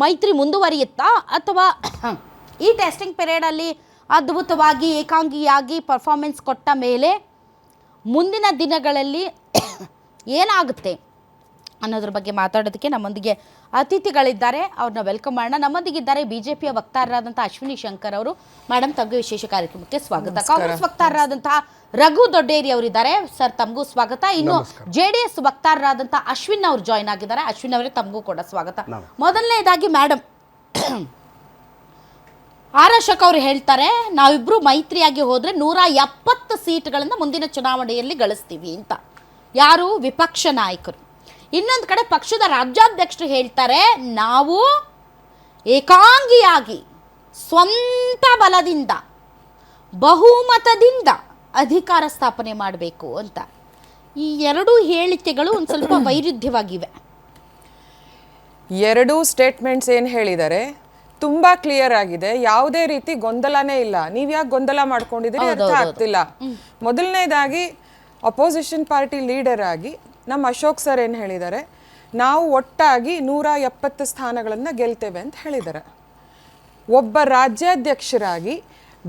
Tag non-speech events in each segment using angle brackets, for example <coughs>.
ಮೈತ್ರಿ ಮುಂದುವರಿಯುತ್ತಾ ಅಥವಾ ಈ ಟೆಸ್ಟಿಂಗ್ ಪಿರಿಯಡಲ್ಲಿ ಅದ್ಭುತವಾಗಿ ಏಕಾಂಗಿಯಾಗಿ ಪರ್ಫಾರ್ಮೆನ್ಸ್ ಕೊಟ್ಟ ಮೇಲೆ ಮುಂದಿನ ದಿನಗಳಲ್ಲಿ ಏನಾಗುತ್ತೆ? ಅನ್ನೋದ್ರ ಬಗ್ಗೆ ಮಾತಾಡೋದಕ್ಕೆ ನಮ್ಮೊಂದಿಗೆ ಅತಿಥಿಗಳಿದ್ದಾರೆ. ಅವ್ರನ್ನ ವೆಲ್ಕಮ್ ಮಾಡೋಣ. ನಮ್ಮೊಂದಿಗಿದ್ದಾರೆ ಬಿಜೆಪಿಯ ವಕ್ತಾರರಾದಂತಹ ಅಶ್ವಿನಿ ಶಂಕರ್ ಅವರು. ಮೇಡಮ್ ತಮಗೆ ವಿಶೇಷ ಕಾರ್ಯಕ್ರಮಕ್ಕೆ ಸ್ವಾಗತ. ಕಾಂಗ್ರೆಸ್ ವಕ್ತಾರರಾದಂತಹ ರಘು ದೊಡ್ಡೇರಿ ಅವರಿದ್ದಾರೆ. ಸರ್ ತಮಗೂ ಸ್ವಾಗತ. ಇನ್ನು ಜೆ ಡಿ ಎಸ್ ವಕ್ತಾರರಾದಂತಹ ಅಶ್ವಿನ್ ಅವರು ಜಾಯ್ನ್ ಆಗಿದ್ದಾರೆ. ಅಶ್ವಿನ್ ಅವರೇ ತಮಗೂ ಕೂಡ ಸ್ವಾಗತ. ಮೊದಲನೇದಾಗಿ ಮೇಡಮ್ ಆರ್ ಅಶೋಕ್ ಅವರು ಹೇಳ್ತಾರೆ ನಾವಿಬ್ರು ಮೈತ್ರಿಯಾಗಿ ಹೋದ್ರೆ ನೂರ ಎಪ್ಪತ್ತು ಸೀಟ್ಗಳನ್ನು ಮುಂದಿನ ಚುನಾವಣೆಯಲ್ಲಿ ಗಳಿಸ್ತೀವಿ ಅಂತ. ಯಾರು? ವಿಪಕ್ಷ ನಾಯಕರು. ಇನ್ನೊಂದು ಕಡೆ ಪಕ್ಷದ ರಾಜ್ಯಾಧ್ಯಕ್ಷರು ಹೇಳ್ತಾರೆ ನಾವು ಏಕಾಂಗಿಯಾಗಿ ಸ್ವಂತ ಬಲದಿಂದ ಬಹುಮತದಿಂದ ಅಧಿಕಾರ ಸ್ಥಾಪನೆ ಮಾಡಬೇಕು ಅಂತ. ಈ ಎರಡೂ ಹೇಳಿಕೆಗಳು ಒಂದು ಸ್ವಲ್ಪ <clears throat> ವೈರುಧ್ಯವಾಗಿವೆ. ಎರಡೂ ಸ್ಟೇಟ್ಮೆಂಟ್ಸ್ ಏನು ಹೇಳಿದ್ದಾರೆ ತುಂಬಾ ಕ್ಲಿಯರ್ ಆಗಿದೆ. ಯಾವುದೇ ರೀತಿ ಗೊಂದಲನೇ ಇಲ್ಲ. ನೀವು ಯಾಕೆ ಗೊಂದಲ ಮಾಡ್ಕೊಂಡಿದ್ದೀರಿ? ಅರ್ಥ ಆಗ್ತಿಲ್ಲ. ಮೊದಲನೇದಾಗಿ ಅಪೋಸಿಷನ್ ಪಾರ್ಟಿ ಲೀಡರ್ ಆಗಿ ನಮ್ಮ ಅಶೋಕ್ ಸರ್ ಏನು ಹೇಳಿದ್ದಾರೆ? ನಾವು ಒಟ್ಟಾಗಿ ನೂರ ಎಪ್ಪತ್ತು ಸ್ಥಾನಗಳನ್ನು ಗೆಲ್ತೇವೆ ಅಂತ ಹೇಳಿದ್ದಾರೆ. ಒಬ್ಬ ರಾಜ್ಯಾಧ್ಯಕ್ಷರಾಗಿ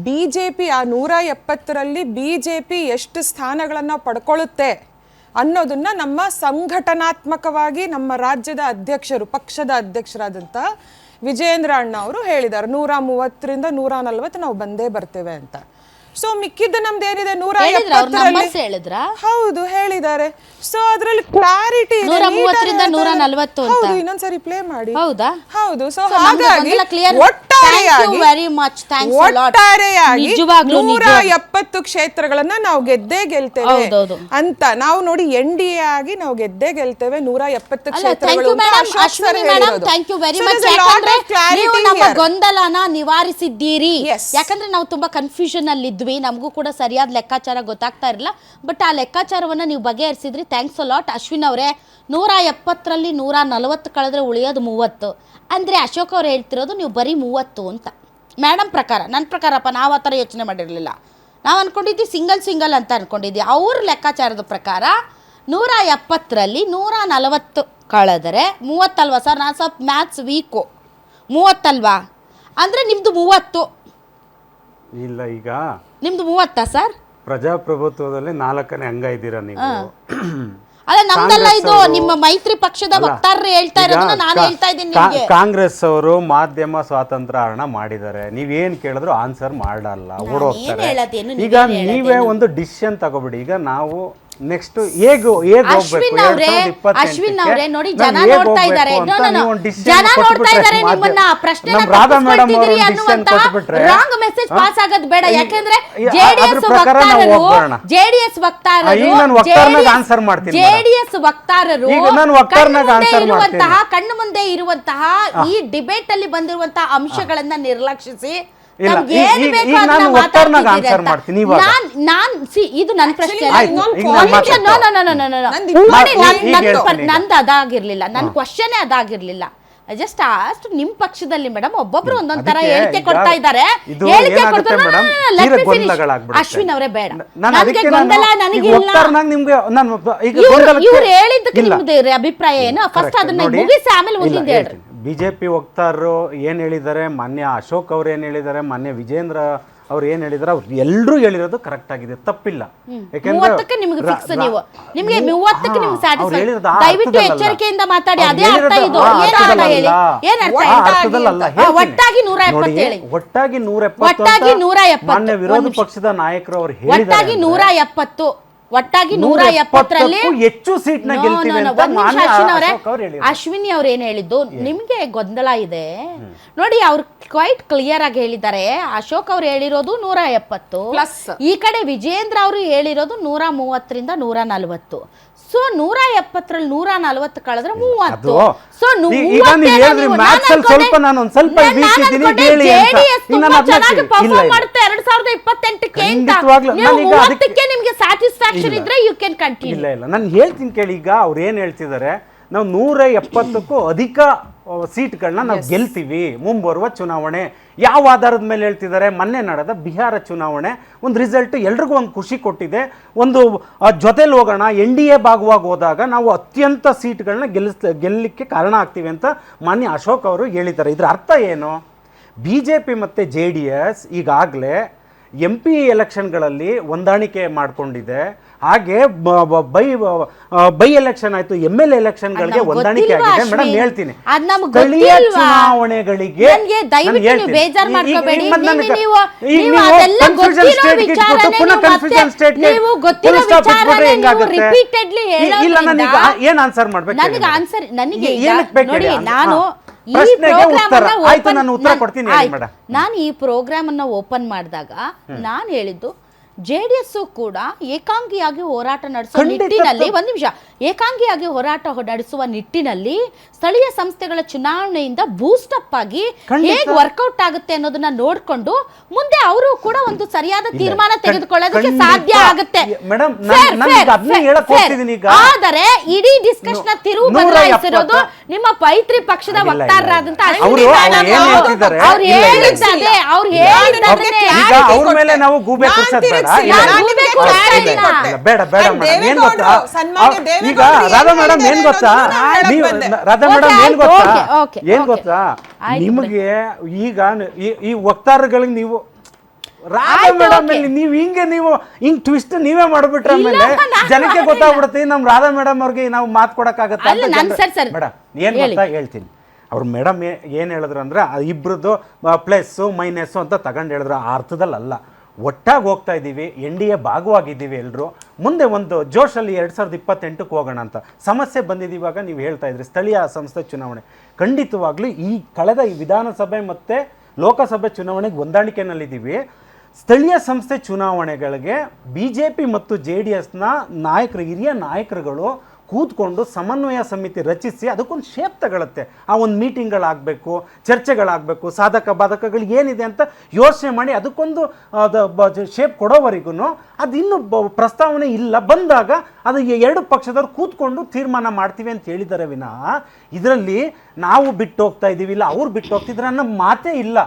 ಬಿ ಜೆ ಪಿ ಆ ನೂರ ಎಪ್ಪತ್ತರಲ್ಲಿ ಬಿ ಜೆ ಪಿ ಎಷ್ಟು ಸ್ಥಾನಗಳನ್ನು ಪಡ್ಕೊಳ್ಳುತ್ತೆ ಅನ್ನೋದನ್ನು ನಮ್ಮ ಸಂಘಟನಾತ್ಮಕವಾಗಿ ನಮ್ಮ ರಾಜ್ಯದ ಅಧ್ಯಕ್ಷರು, ಪಕ್ಷದ ಅಧ್ಯಕ್ಷರಾದಂಥ ವಿಜೇಂದ್ರ ಅಣ್ಣ ಅವರು ಹೇಳಿದ್ದಾರೆ. ನೂರ ಮೂವತ್ತರಿಂದ ನೂರ ನಲವತ್ತು ನಾವು ಬಂದೇ ಬರ್ತೇವೆ ಅಂತ. ಸೊ ಮಿಕ್ಕಿದ್ದ ನಮ್ದು ಏನಿದೆ? ನೂರ ಹೇಳಿದ್ರ? ಅವ್ರ ಎಪ್ಪತ್ತರಲ್ಲಿ ಹೇಳಿದ್ರ? ಹೌದು ಹೇಳಿದ್ದಾರೆ. ಸೊ ಅದ್ರಲ್ಲಿ ಕ್ಲಾರಿಟಿ ನೂರ ಮೂವತ್ತರಿಂದ ನೂರ ನಲ್ವತ್ತು ಅಂತ. ಹೌದು ಇನ್ನೊಂದ್ಸರಿ ಪ್ಲೇ ಮಾಡಿ. ಹೌದಾ? ಹೌದು ಸೊ ನಮ್ದು ಹಾಗಾಗಿ ಗೊಂದಲ clear. ಒಟ್ಟಾರೆಯಾಗಿ. ಒಟ್ಟಾರೆಯಾಗಿ ನಿಜವಾಗ್ಲೂ ನೂರ. ಎಪ್ಪತ್ತು ಕ್ಷೇತ್ರಗಳನ್ನ ನಾವು ಗೆದ್ದೇ ಗೆಲ್ತೇವೆ ಅಂತ. ನಾವು ನೋಡಿ ಎನ್ ಡಿ ಎ ಆಗಿ ನಾವು ಗೆದ್ದೇ ಗೆಲ್ತೇವೆ. ನೂರ ಎಪ್ಪತ್ತು ಕ್ಷೇತ್ರಗಳು ವೆರಿ ಮಚ್ ನಮ್ಮ. ಗೊಂದಲನ ನಿವಾರಿಸಿದ್ದೀರಿ. ಯಾಕಂದ್ರೆ ನಾವು ತುಂಬಾ ಕನ್ಫ್ಯೂಷನ್ ಅಲ್ಲಿ ಇದ್ವಿ ನಮಗೂ ಕೂಡ ಸರಿಯಾದ ಲೆಕ್ಕಾಚಾರ ಗೊತ್ತಾಗ್ತಾ ಇರಲಿಲ್ಲ. ಬಟ್ ಆ ಲೆಕ್ಕಾಚಾರವನ್ನ ನೀವು ಬಗೆಹರಿಸಿದ್ರಿ. ಥ್ಯಾಂಕ್ಸ್ ಅ ಲಾಟ್ ಅಶ್ವಿನ್ ಅವರೇ. ನೂರ ಎಪ್ಪತ್ತರಲ್ಲಿ ನೂರ ನಲವತ್ತು ಕಳೆದ್ರೆ ಉಳಿಯೋದು ಮೂವತ್ತು. ಅಂದ್ರೆ ಅಶೋಕ್ ಅವ್ರು ಹೇಳ್ತಿರೋದು ನೀವು ಬರೀ ಮೂವತ್ತು ಅಂತ. ಮೇಡಮ್ ಪ್ರಕಾರ ನನ್ನ ಪ್ರಕಾರಪ್ಪ ನಾವು ಆ ಥರ ಯೋಚನೆ ಮಾಡಿರಲಿಲ್ಲ. ನಾವು ಅಂದ್ಕೊಂಡಿದ್ವಿ ಸಿಂಗಲ್ ಸಿಂಗಲ್ ಅಂತ ಅಂದ್ಕೊಂಡಿದ್ವಿ ಅವ್ರ ಲೆಕ್ಕಾಚಾರದ ಪ್ರಕಾರ ನೂರ ಎಪ್ಪತ್ತರಲ್ಲಿ ನೂರ ನಲವತ್ತು ಕಳೆದರೆ ಮೂವತ್ತಲ್ವಾ ಸರ್ ನಾನು ಸ್ವಲ್ಪ ಮ್ಯಾಥ್ಸ್ ವೀಕು ಮೂವತ್ತಲ್ವಾ? ಅಂದರೆ ನಿಮ್ಮದು ಮೂವತ್ತು. ಇಲ್ಲ ಈಗ ನಿಮ್ಮದು ಮೂವತ್ತಾ ಸರ್ ಪ್ರಜಾಪ್ರಭುತ್ವದಲ್ಲಿ ನಾಲ್ಕನೇ ಅಂಗ ಇದ್ದೀರಾ ನೀವು? <coughs> ಅಲ್ಲ ನಮ್ದೆಲ್ಲ ಇದು ನಿಮ್ಮ ಮೈತ್ರಿ ಪಕ್ಷದ ವಕ್ತಾರರು ಹೇಳ್ತಾ ಇರೋದನ್ನ ನಾನು ಹೇಳ್ತಾ ಇದ್ದೀನಿ ನಿಮಗೆ. ಕಾಂಗ್ರೆಸ್ ಅವರು ಮಾಧ್ಯಮ ಸ್ವಾತಂತ್ರ್ಯ ಹರಣ ಮಾಡಿದ್ದಾರೆ ನೀವೇನ್ ಕೇಳಿದ್ರು ಆನ್ಸರ್ ಮಾಡಲ್ಲ ಓಡೋಗ್ತಾರೆ ಈಗ ನೀವೇ ಒಂದು ಡಿಸಿಷನ್ ತಗೋಬಿಡಿ. ಈಗ ನಾವು ನೆಕ್ಸ್ಟ್ ಹೇಗ್ ಹೇಗ್ ಹೋಗ್ಬೇಕು? ಅಶ್ವಿನ್ ಅವರೇ ಅವ್ರೆ ಸಾವಿರದ ಅಶ್ವಿನ್ ಅವ್ರೆ ನೋಡಿ ಜನ ನೋಡ್ತಾ ಇದ್ದಾರೆ. ಜನ ನೋಡ್ತಾ ಇದ್ದಾರೆ ನಿಮ್ಮನ್ನ ಪ್ರಶ್ನೆ ಅನ್ನುವಂತ ರಾಂಗ್ ಮೆಸೇಜ್ ಪಾಸ್ ಆಗೋದು ಬೇಡ. ಯಾಕೆಂದ್ರೆ ಜೆಡಿಎಸ್ ವಕ್ತಾರರು. ಜೆಡಿಎಸ್ ವಕ್ತಾರರು ಜೆಡಿಎಸ್ ವಕ್ತಾರರು ಇರುವಂತಹ ಕಣ್ಣು ಮುಂದೆ ಇರುವಂತಹ ಈ ಡಿಬೇಟ್ ಅಲ್ಲಿ ಬಂದಿರುವಂತಹ ಅಂಶಗಳನ್ನ ನಿರ್ಲಕ್ಷಿಸಿ ಇಲ್ಲ, ಈಗ ನಾನು ಮಾಡ್ತೀನಿ ಇವಾಗ. ಸಿ ಇದು ನನ್ನ ಪ್ರಶ್ನೆ. ನಂದು ಅದಾಗಿರ್ಲಿಲ್ಲ ನನ್ನ ಕ್ವಶನ್ ಅದಾಗಿರ್ಲಿಲ್ಲ. ಜಸ್ಟ್ ಅಷ್ಟು ನಿಮ್ ಪಕ್ಷದಲ್ಲಿ ಮೇಡಮ್ ಒಬ್ಬೊಬ್ರು ಒಂದೊಂದ್ ತರ ಹೇಳಿಕೆ ಕೊಡ್ತಾ ಇದ್ದಾರೆ. ಇದು ಹೇಳಿಕೆ ಕೊಡ್ತಾರೆ. ಅಶ್ವಿನ್ ಅವರೇ ಬೇಡ. ನಾನು ನನ್ಗೆ ಗೊಂದಲ ನಾನು ಈಗ ನನಗಿಲ್ಲ. ವಕ್ತಾರನಾಗ ನಿಮ್ಗೆ ನಾನು ಈಗ ಇವ್ರು ಹೇಳಿದ್ದಕ್ಕೆ ನಿಮ್ದು ಅಭಿಪ್ರಾಯ ಏನು? ಫಸ್ಟ್ ಅದನ್ನ ಮುಗಿಸಿ ಆಮೇಲೆ ಮುಂದಿನ ಹೇಳ್ರಿ ಹೇಳ್ತೀನಿ. ಪಿ ವಕ್ತಾರರು ಏನು ಹೇಳಿದ್ದಾರೆ ಮಾನ್ಯ ಅಶೋಕ್ ಅವ್ರು ಏನು ಹೇಳಿದ್ದಾರೆ ಮಾನ್ಯ ವಿಜೇಂದ್ರ ಅವ್ರು ಏನು ಹೇಳಿದ್ದಾರೆ ಅವ್ರು ಎಲ್ಲರೂ ಹೇಳಿರೋದು ಕರೆಕ್ಟ್ ಆಗಿದೆ ತಪ್ಪಿಲ್ಲ. ಮೂವತ್ತಕ್ಕೆ ನಿಮ್ಗೆ ಫಿಕ್ಸ್ ನೀವು. ನಿಮ್ಗೆ ಮೂವತ್ತಕ್ಕೆ ನಿಮ್ಗೆ ಸ್ಯಾಟಿಸ್ಫೈ ದಯವಿಟ್ಟು ಎಚ್ಚರಿಕೆಯಿಂದ ಮಾತಾಡಿ ಅದೇ ಅರ್ಥ ಇದು. ಆ ಏನ್ ಅರ್ಥ ಹೇಳಿ. ಏನ್ ಅರ್ಥ ಒಟ್ಟಾಗಿ ನೂರ ಎಪ್ಪತ್ತು ಹೇಳಿ. ಒಟ್ಟಾಗಿ ನೂರ ಎಪ್ಪತ್ತು ಒಟ್ಟಾಗಿ ನೂರ ಎಪ್ಪತ್ತು. ಮಾನ್ಯ ವಿರೋಧ ಪಕ್ಷದ ನಾಯಕರು ಅವ್ರು ಹೇಳಿದ್ದಾರೆ ಒಟ್ಟಾಗಿ ನೂರ ಎಪ್ಪತ್ತು. ಒಟ್ಟಾಗಿ ನೂರ ಎಪ್ಪತ್ತರಲ್ಲಿ ಹೆಚ್ಚು ಸೀಟ್ ಅಶ್ವಿನ್ ಅವರೇ. ಏನ್ ಹೇಳಿದ್ದು? ನಿಮ್ಗೆ ಗೊಂದಲ ಇದೆ. ನೋಡಿ ಅವ್ರು ಕ್ವೈಟ್ ಕ್ಲಿಯರ್ ಆಗಿ ಹೇಳಿದ್ದಾರೆ. ಅಶೋಕ್ ಅವ್ರು ಹೇಳಿರೋದು ನೂರ ಎಪ್ಪತ್ತು. Plus. ಈ ಕಡೆ ವಿಜೇಂದ್ರ ಅವರು ಹೇಳಿರೋದು ನೂರ ಮೂವತ್ತರಿಂದ ನೂರ ನಲ್ವತ್ತು. ಸೊ ನೂರ ಎಪ್ಪತ್ತರಲ್ಲಿ ನೂರ ನಲ್ವತ್ತು ಕಳೆದ್ರೆ ಮೂವತ್ತು. ಸೊ ಈ- ಈಗ ನೀವು ಹೇಳಿದ್ರಿ maths ಅಲ್ಲಿ ಸ್ವಲ್ಪ ನಾನು ಒಂದ್ ಸ್ವಲ್ಪ ಇದ್ದೀನಿ, ಹೇಳಿ ಅಂತ. ಚೆನ್ನಾಗಿ ಪರ್ಫಾರ್ಮ್. ಮಾಡುತ್ತೆ ಅಂತ. ನೀವು ನಿಮ್ಗೆ ಸ್ಯಾಟಿಸ್ಫ್ಯಾಕ್ಷನ್ ಇದ್ರೆ ಯು ಕ್ಯಾನ್ ಕಂಟಿನ್ಯೂ ಇಲ್ಲ ಇಲ್ಲ. ನಾನು ಹೇಳ್ತೀನಿ ಕೇಳಿ ಈಗ ಅವ್ರು ಏನು ಹೇಳ್ತಿದ್ದಾರೆ ನಾವು ನೂರ ಎಪ್ಪತ್ತಕ್ಕೂ ಅಧಿಕ ಸೀಟ್ಗಳನ್ನ ನಾವು ಗೆಲ್ತೀವಿ. ಮುಂಬರುವ ಚುನಾವಣೆ. ಯಾವ ಆಧಾರದ ಮೇಲೆ ಹೇಳ್ತಿದ್ದಾರೆ? ಮೊನ್ನೆ ನಡೆದ ಬಿಹಾರ ಚುನಾವಣೆ. ಒಂದು ರಿಸಲ್ಟ್ ಎಲ್ರಿಗೂ ಒಂದು ಖುಷಿ ಕೊಟ್ಟಿದೆ. ಒಂದು ಜೊತೆಲಿ ಹೋಗೋಣ ಎನ್ ಡಿ ಎ ಭಾಗವಾಗಿ ಹೋದಾಗ ನಾವು ಅತ್ಯಂತ ಸೀಟ್ಗಳನ್ನ ಗೆಲ್ಲಿಸ್ ಗೆಲ್ಲಲಿಕ್ಕೆ ಕಾರಣ ಆಗ್ತೀವಿ ಅಂತ ಮಾನ್ಯ ಅಶೋಕ್ ಅವರು ಹೇಳಿದ್ದಾರೆ. ಇದರ ಅರ್ಥ ಏನು? ಬಿ ಜೆ ಪಿ ಮತ್ತು ಜೆ ಡಿ ಎಸ್ ಈಗಾಗಲೇ ಎಂ ಪಿ ಎಲೆಕ್ಷನ್ಗಳಲ್ಲಿ ಹೊಂದಾಣಿಕೆ ಮಾಡಿಕೊಂಡಿದೆ. ಹಾಗೆ ಬ- ಬ- ಎಲೆಕ್ಷನ್ ಆಯ್ತು ಎಂ ಎಲ್ ಎಲೆಕ್ಷನ್ಗಳಿಗೆ ಹೊಂದಾಣಿಕೆ ಆಗಿದೆ. ಮೇಡಮ್ ಹೇಳ್ತೀನಿ. ಸ್ಥಳೀಯ? ಚುನಾವಣೆಗಳಿಗೆ repeatedly ಈ- ಇಲ್ಲ ನನಗೆ ಏನ್ ಆನ್ಸರ್ ಮಾಡ್ಬೇಕು ನನಗೆ ಆನ್ಸರ್ ನನಗೆ ಏನಕ್ಕೆ ಬೇಕು ನಾನು. ನಾನು ಈ ಪ್ರೋಗ್ರಾಮ್ ಅನ್ನ ಓಪನ್ ಮಾಡಿದಾಗ ನಾನು ಹೇಳಿದ್ದು ಜೆ ಡಿ ಎಸ್ ಕೂಡ ಏಕಾಂಗಿಯಾಗಿ ಹೋರಾಟ ನಡೆಸುವ ನಿಟ್ಟಿನಲ್ಲಿ. ಒಂದು ನಿಮಿಷ ಏಕಾಂಗಿಯಾಗಿ ಹೋರಾಟ ಹೊಡಾಡಿಸುವ ನಿಟ್ಟಿನಲ್ಲಿ ಸ್ಥಳೀಯ ಸಂಸ್ಥೆಗಳ ಚುನಾವಣೆಯಿಂದ ಬೂಸ್ಟಪ್ ಆಗಿ ಖಂಡಿತ. ಹೇಗೆ ವರ್ಕೌಟ್ ಆಗುತ್ತೆ ಅನ್ನೋದನ್ನ ನೋಡ್ಕೊಂಡು ಮುಂದೆ ಅವರು ಕೂಡ ಒಂದು ಸರಿಯಾದ ತೀರ್ಮಾನ ತೆಗೆದುಕೊಳ್ಳೋದಕ್ಕೆ ಸಾಧ್ಯ ಆಗುತ್ತೆ. ಆದರೆ ಇಡೀ ಡಿಸ್ಕಷನ್ ತಿರುವು ಬದಲಾಯಿಸಿರೋದು ನಿಮ್ಮ ಪೈತ್ರಿ ಪಕ್ಷದ ವಕ್ತಾರರಾದಂತ ಅವ್ರು- ಹೇಳಿದ್ದಾರೆ ಅವ್ರು ನಾವು ಗೂಬೆ ಬೇಡ. ಬೇಡ ಈಗ ರಾಧಾ ಮೇಡಮ್ ಏನ್ ಗೊತ್ತಾ? ನೀವು ರಾಧಾ ಮೇಡಮ್ ಏನ್ ಗೊತ್ತಾ? ಏನ್ ಗೊತ್ತಾ? ನಿಮಗೆ ಈಗ ಈ- ವಕ್ತಾರಗಳಿಗೆ ನೀವು ರಾಧಾ ಮೇಡಮ್ ನೀವು ಹಿಂಗೆ ನೀವು ಹಿಂಗ್ ಟ್ವಿಸ್ಟ್ ನೀವೇ ಮಾಡ್ಬಿಟ್ರೆ ಮೇಲೆ ಜನಕ್ಕೆ. ಗೊತ್ತಾಗ್ಬಿಡುತ್ತೆ. ನಮ್ ರಾಧಾ ಮೇಡಮ್ ಅವ್ರಿಗೆ ನಾವು ಮಾತು ಕೊಡಕ್ಕಾಗತ್ತೆ. ಮೇಡಮ್ ಏನ್ ಗೊತ್ತಾ ಹೇಳ್ತೀನಿ. ಅವ್ರ ಮೇಡಮ್ ಏನು ಹೇಳಿದ್ರು ಅಂದ್ರೆ ಇಬ್ರದ್ದು ಪ್ಲಸ್ಸು ಮೈನಸ್ಸು ಅಂತ ತಗೊಂಡ್ ಹೇಳಿದ್ರು. ಆ ಅರ್ಥದಲ್ಲಿ ಅಲ್ಲ ಒಟ್ಟಾಗಿ ಹೋಗ್ತಾ ಇದ್ದೀವಿ ಎನ್ ಡಿ ಎ ಭಾಗವಾಗಿದ್ದೀವಿ ಎಲ್ಲರೂ ಮುಂದೆ ಒಂದು ಜೋಶಲ್ಲಿ ಎರಡು ಸಾವಿರದ ಇಪ್ಪತ್ತೆಂಟಕ್ಕೆ ಹೋಗೋಣ ಅಂತ. ಸಮಸ್ಯೆ ಬಂದಿದ್ದೀವಾಗ ನೀವು ಹೇಳ್ತಾ ಇದ್ರಿ, ಸ್ಥಳೀಯ ಸಂಸ್ಥೆ ಚುನಾವಣೆ. ಖಂಡಿತವಾಗ್ಲೂ ಈ ಕಳೆದ ಈ ವಿಧಾನಸಭೆ ಮತ್ತು ಲೋಕಸಭೆ ಚುನಾವಣೆಗೆ ಹೊಂದಾಣಿಕೆನಲ್ಲಿದ್ದೀವಿ. ಸ್ಥಳೀಯ ಸಂಸ್ಥೆ ಚುನಾವಣೆಗಳಿಗೆ ಬಿ ಜೆ ಪಿ ಮತ್ತು ಜೆ ಡಿ ಎಸ್ನ ನಾಯಕರು, ಹಿರಿಯ ನಾಯಕರುಗಳು ಕೂತ್ಕೊಂಡು ಸಮನ್ವಯ ಸಮಿತಿ ರಚಿಸಿ ಅದಕ್ಕೊಂದು ಶೇಪ್ ತಗೊಳ್ಳುತ್ತೆ ಆ ಒಂದು ಮೀಟಿಂಗ್ಗಳಾಗಬೇಕು ಚರ್ಚೆಗಳಾಗಬೇಕು, ಸಾಧಕ ಬಾಧಕಗಳು ಏನಿದೆ ಅಂತ ಯೋಚನೆ ಮಾಡಿ ಅದಕ್ಕೊಂದು ಶೇಪ್ ಕೊಡೋವರೆಗೂ ಅದು ಇನ್ನೂ ಬ- ಪ್ರಸ್ತಾವನೆ ಇಲ್ಲ. ಬಂದಾಗ ಅದು ಎರಡು ಪಕ್ಷದವ್ರು ಕೂತ್ಕೊಂಡು ತೀರ್ಮಾನ ಮಾಡ್ತೀವಿ ಅಂತ ಹೇಳಿದ್ದಾರೆ ವಿನಃ, ಇದರಲ್ಲಿ ನಾವು ಬಿಟ್ಟು ಹೋಗ್ತಾ ಇದ್ದೀವಿ ಇಲ್ಲ, ಅವ್ರು ಬಿಟ್ಟು ಹೋಗ್ತಿದ್ರೆ ಅನ್ನೋ ಮಾತೇ ಇಲ್ಲ.